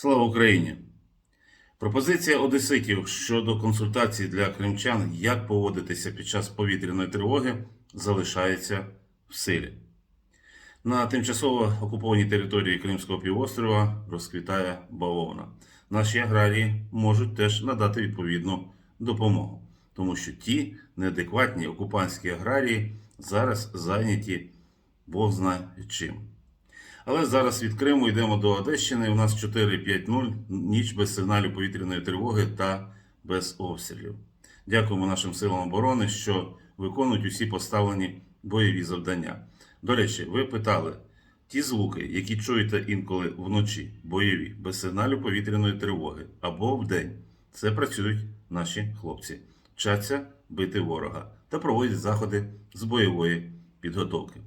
Слава Україні! Пропозиція одеситів щодо консультацій для кримчан, як поводитися під час повітряної тривоги, залишається в силі. На тимчасово окупованій території Кримського півострова розквітає бавовна. Наші аграрії можуть теж надати відповідну допомогу, тому що ті неадекватні окупантські аграрії зараз зайняті Бог знає чим. Але зараз від йдемо до Одещини. У нас 4-5-0, ніч без сигналів повітряної тривоги та без обстрілів. Дякуємо нашим силам оборони, що виконують усі поставлені бойові завдання. До речі, ви питали, ті звуки, які чуєте інколи вночі, бойові, без сигналів повітряної тривоги або вдень, це працюють наші хлопці. Вчаться бити ворога та проводять заходи з бойової підготовки.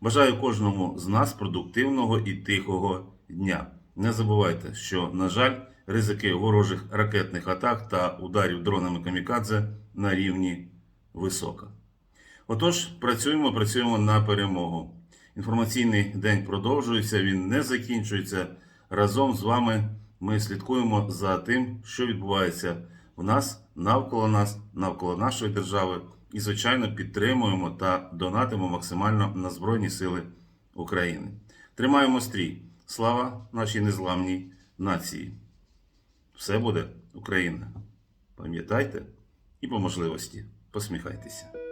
Бажаю кожному з нас продуктивного і тихого дня. Не забувайте, що, на жаль, ризики ворожих ракетних атак та ударів дронами камікадзе на рівні висока. Отож, працюємо, працюємо на перемогу. Інформаційний день продовжується, він не закінчується. Разом з вами ми слідкуємо за тим, що відбувається в нас, навколо нас, навколо нашої держави. І, звичайно, підтримуємо та донатимо максимально на Збройні Сили України. Тримаємо стрій. Слава нашій незламній нації. Все буде Україна. Пам'ятайте і по можливості посміхайтеся.